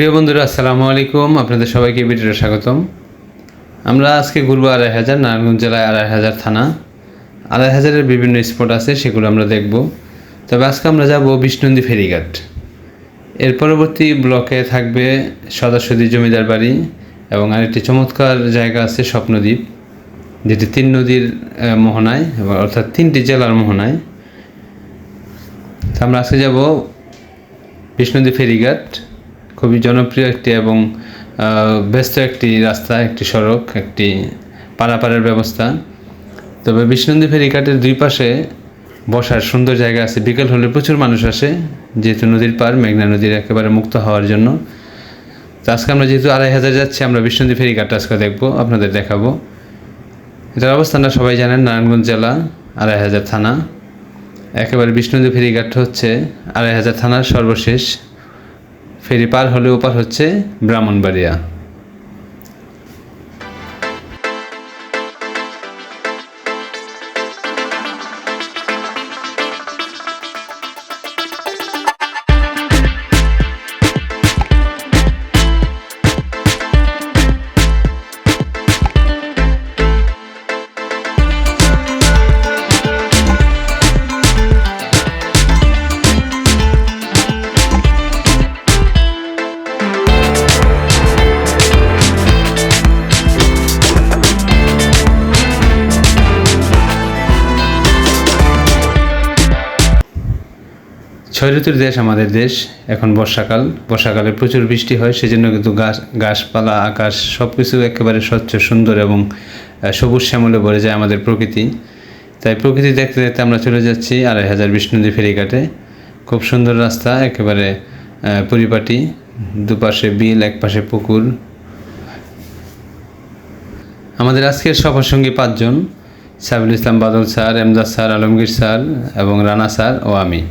প্রিয় বন্ধুরা, আসসালামু আলাইকুম। আপনাদের সবাইকে ভিডিওতে স্বাগতম। আমরা আজকে ঘুরবো আড়াই হাজার নারায়ণগঞ্জ জেলায় আড়াই হাজার থানা। আড়াই হাজারের বিভিন্ন স্পট আছে, সেগুলো আমরা দেখব। তবে আজকে আমরা যাব বিষ্ণুন্দী ফেরিঘাট। এর পরবর্তী ব্লকে থাকবে সদাসদী জমিদার বাড়ি এবং আরেকটি চমৎকার জায়গা আছে স্বপ্নদ্বীপ, যেটি তিন নদীর মোহনায়, এবং অর্থাৎ তিনটি জেলার মোহনায়। আমরা আজকে যাব বিষ্ণুদী ফেরিঘাট। খুবই জনপ্রিয় একটি এবং ব্যস্ত একটি রাস্তা, একটি সড়ক, একটি পারাপারের ব্যবস্থা। তবে বিষ্ণুদী ফেরিঘাটের দুই পাশে বসার সুন্দর জায়গা আছে। বিকেল হলে প্রচুর মানুষ আসে, যেহেতু নদীর পার, মেঘনা নদীর একেবারে মুক্ত হওয়ার জন্য। তো আজকে আমরা যেহেতু আড়াই হাজার যাচ্ছি, আমরা বিষ্ণুদী ফেরিঘাটটা আজকে দেখব, আপনাদের দেখাবো। এটার অবস্থানটা সবাই জানেন, নারায়ণগঞ্জ জেলা, আড়াই হাজার থানা। একেবারে বিষ্ণুদী ফেরিঘাট হচ্ছে আড়াই হাজার থানার সর্বশেষ। ফেরি পার হলে ওপার হচ্ছে ব্রাহ্মণবাড়িয়া। ছয় ঋতুর দেশ আমাদের দেশ, এখন বর্ষাকাল। বর্ষাকালে প্রচুর বৃষ্টি হয়, সেজন্য কিন্তু গাছ, গাছপালা, আকাশ সব কিছু একেবারে স্বচ্ছ, সুন্দর এবং সবুজ শ্যামলে ভরে যায় আমাদের প্রকৃতি। তাই প্রকৃতি দেখতে দেখতে আমরা চলে যাচ্ছি আড়াই হাজার বিষ্ণুদী ফেরিঘাটে। খুব সুন্দর রাস্তা, একেবারে পরিপাটি। দুপাশে বিল, একপাশে পুকুর। আমাদের আজকের সফর সঙ্গী পাঁচজন Saiful Islam Badal sir, Emdad sir, Alamgir sir এবং রানা স্যার ও আমি।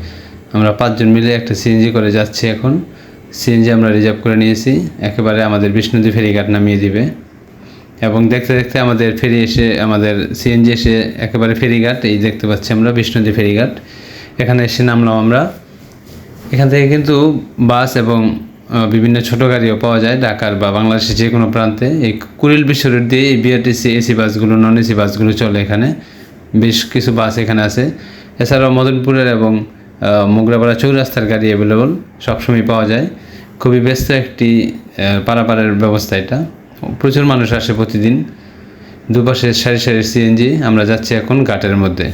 আমরা পাঁচজন মিলে একটা সিএনজি করে যাচ্ছি এখন। সিএনজি আমরা রিজার্ভ করে নিয়েছি। একেবারে আমাদের বিষ্ণুদী ফেরিঘাট নামিয়ে দিবে। এবং দেখতে দেখতে আমাদের ফেরি এসে, আমাদের সিএনজি এসে একেবারে ফেরিঘাট এই দেখতে পাচ্ছি আমরা বিষ্ণুদী ফেরিঘাট এখানে এসে নামলাম আমরা। এখান থেকে কিন্তু বাস এবং বিভিন্ন ছোট গাড়িও পাওয়া যায় ঢাকার বা বাংলাদেশের যে কোনো প্রান্তে। এই কুড়িল বিশ্ব দিয়ে এই বিআরটিসি এসি বাসগুলো নন এসি বাসগুলো চলে এখানে। বেশ কিছু বাস এখানে আছে। এছাড়াও মদনপুরের এবং মোগরাপাড়া চৌরাস্তার গাড়ি অ্যাভেলেবল সবসময় পাওয়া যায়। খুবই ব্যস্ত একটি পারাপারের ব্যবস্থা এটা। প্রচুর মানুষ আসে প্রতিদিন। দুপাশে সারি সারি সিএনজি আমরা যাচ্ছি এখন ঘাটের মধ্যে।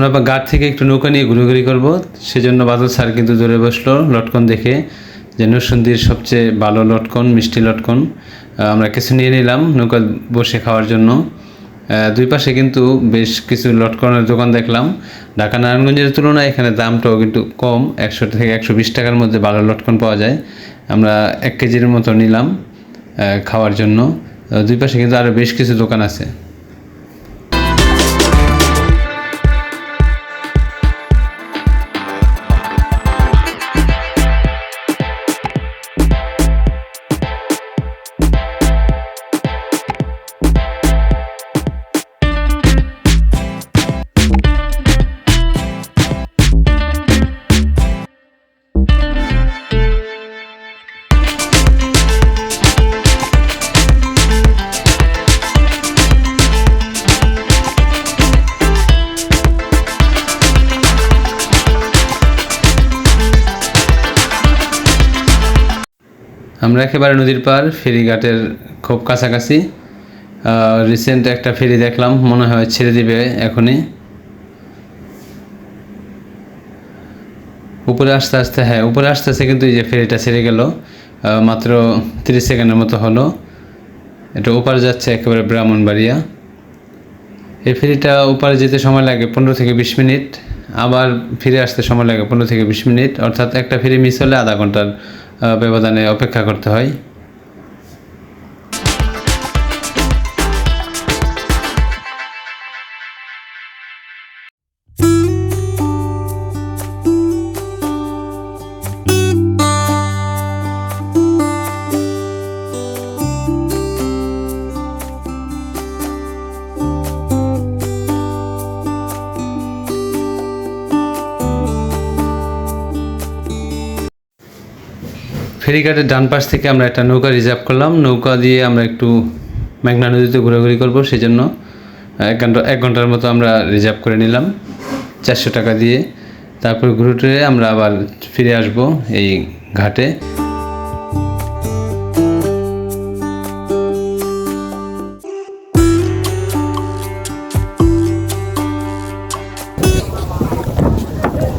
আমরা বা ঘাট থেকে একটু নৌকা নিয়ে ঘুরোঘুরি করব। সেজন্য বাদল স্যার কিন্তু দূরে বসল লটকন দেখে যে নরসন্দির সবচেয়ে ভালো লটকন, মিষ্টি লটকন। আমরা কিছু নিয়ে নিলাম নৌকা বসে খাওয়ার জন্য। দুই পাশে কিন্তু বেশ কিছু লটকনের দোকান দেখলাম। ঢাকা নারায়ণগঞ্জের তুলনায় এখানে দামটাও কিন্তু কম, একশো থেকে একশো বিশ টাকার মধ্যে ভালো লটকন পাওয়া যায়। আমরা এক কেজির মতো নিলাম খাওয়ার জন্য। দুই পাশে কিন্তু আরও বেশ কিছু দোকান আছে। আমরা একেবারে নদীর পার ফেরিঘাটের খুব কাছাকাছি। রিসেন্ট একটা ফেরি দেখলাম, মনে হয় ছেড়ে দিবে এখনই। উপরে আস্তে আস্তে হ্যাঁ উপরে আস্তে আস্তে কিন্তু এই যে ফেরিটা ছেড়ে গেল। মাত্র তিরিশ সেকেন্ডের মতো হলো। এটা ওপার যাচ্ছে একেবারে ব্রাহ্মণবাড়িয়া। এই ফেরিটা ওপারে যেতে সময় লাগে পনেরো থেকে বিশ মিনিট, আবার ফিরে আসতে সময় লাগে পনেরো থেকে বিশ মিনিট। অর্থাৎ একটা ফেরি মিস হলে আধা ঘণ্টার ব্যবধানে অপেক্ষা করতে হয়। ফেরিঘাটের ডান পাশ থেকে আমরা একটা নৌকা রিজার্ভ করলাম। নৌকা দিয়ে আমরা একটু মেঘনা নদীতে ঘোরাঘুরি করব সেই জন্য এক ঘণ্টা, এক ঘণ্টার মতো আমরা রিজার্ভ করে নিলাম চারশো টাকা দিয়ে। তারপর ঘুরে টুরে আমরা আবার ফিরে আসব এই ঘাটে।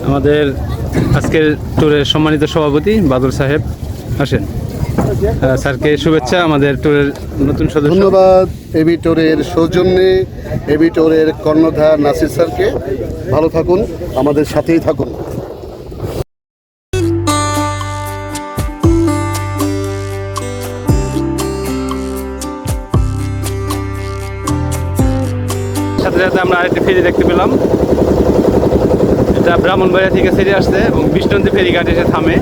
আমাদের আজকের ট্যুরের সম্মানিত সভাপতি বাদল সাহেব। আসেন। স্যারকে শুভেচ্ছা আমাদের ট্যুরের নতুন সদস্য। ধন্যবাদ এবি এবিটোরের সৌজন্যে এবি এবিটোরের কর্ণধার নাসির স্যারকে। ভালো থাকুন আমাদের সাথেই থাকুন। সাথে সাথে আমরা আরেকটি ফেরি দেখতে পেলাম। এটা ব্রাহ্মণবাড়িয়া থেকে ফেরি আসছে এবং বিষ্ণন্তী ফেরিঘাট এসে থামে।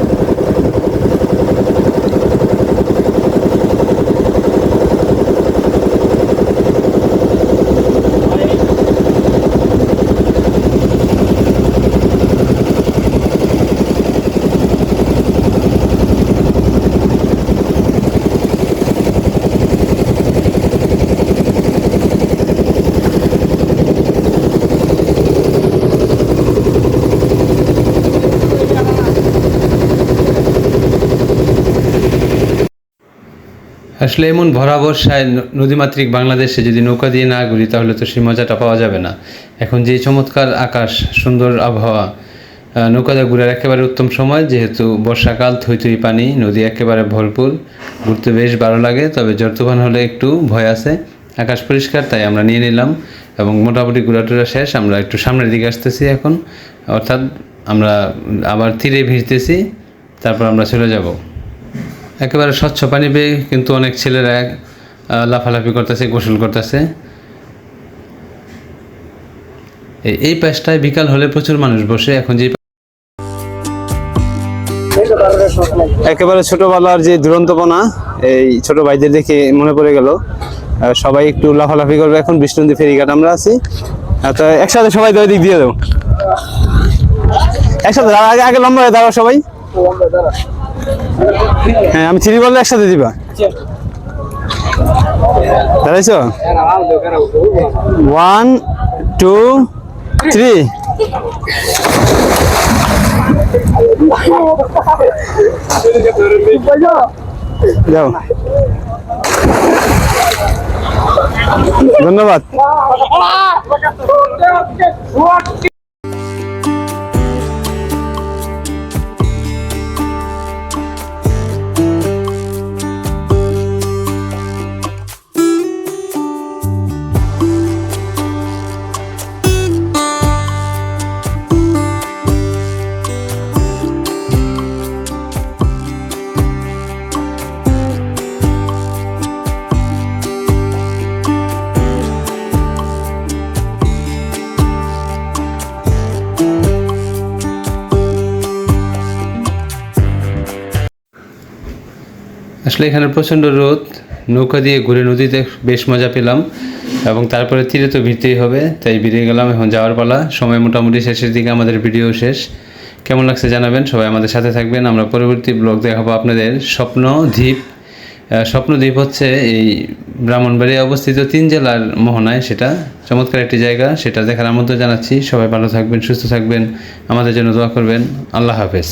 আসলে এমন ভরা বর্ষায় নদীমাতৃক বাংলাদেশে যদি নৌকা দিয়ে না ঘুরি, তাহলে তো সেই মজাটা পাওয়া যাবে না। এখন যে চমৎকার আকাশ, সুন্দর আবহাওয়া নৌকাতে ঘুরার একেবারে উত্তম সময়, যেহেতু বর্ষাকাল থই থই পানি, নদী একেবারে ভরপুর, ঘুরতে বেশ ভালো লাগে, তবে ঝড় তুফান হলে একটু ভয় আছে, আকাশ পরিষ্কার, তাই আমরা নিয়ে নিলাম, এবং মোটামুটি ঘোরাটুরা শেষ, আমরা একটু সামনের দিকে আসতেছি এখন, অর্থাৎ আমরা আবার তীরে ভিজতেছি, তারপর আমরা চলে যাব। একেবারে স্বচ্ছ পানি পেয়ে কিন্তু অনেক ছেলেরা লাফালাফি করতেছে, গোসল করতেছে। এই- পাশটায় বিকাল হলে প্রচুর মানুষ বসে, এখন যে একেবারে ছোটবেলার যে দুরন্তপনা, এই ছোট ভাইদের দেখে মনে পড়ে গেল সবাই একটু লাফালাফি করবে, এখন বিষ্ণু বিষ্ণুন্দী ফেরিঘাট আমরা আছি। একসাথে সবাই ওই দিক দিয়ে দেবো একসাথে, আগে আগে লম্বা হয়ে দাঁড়াও সবাই। হ্যাঁ আমি চিনি বললে একসাথে দিবা। দাঁড়াইছো ওয়ান টু থ্রি যাও। ধন্যবাদ। আসলে এখানে প্রচণ্ড রোদ, নৌকা দিয়ে ঘুরে নদীতে বেশ মজা পেলাম এবং তারপরে তীরে তো ভিড়তেই হবে, তাই বেরিয়ে গেলাম এখন যাওয়ার পালা। সময় মোটামুটি শেষের দিকে আমাদের ভিডিও শেষ। কেমন লাগছে জানাবেন, সবাই আমাদের সাথে থাকবেন। আমরা পরবর্তী ব্লগ দেখাবো আপনাদের স্বপ্ন দ্বীপ। স্বপ্নদ্বীপ হচ্ছে এই ব্রাহ্মণবাড়িয়া অবস্থিত তিন জেলার মোহনায় সেটা। চমৎকার একটি জায়গা, সেটা দেখার আমন্ত্রণ জানাচ্ছি। সবাই ভালো থাকবেন, সুস্থ থাকবেন। আমাদের জন্য দোয়া করবেন। আল্লাহ হাফেজ।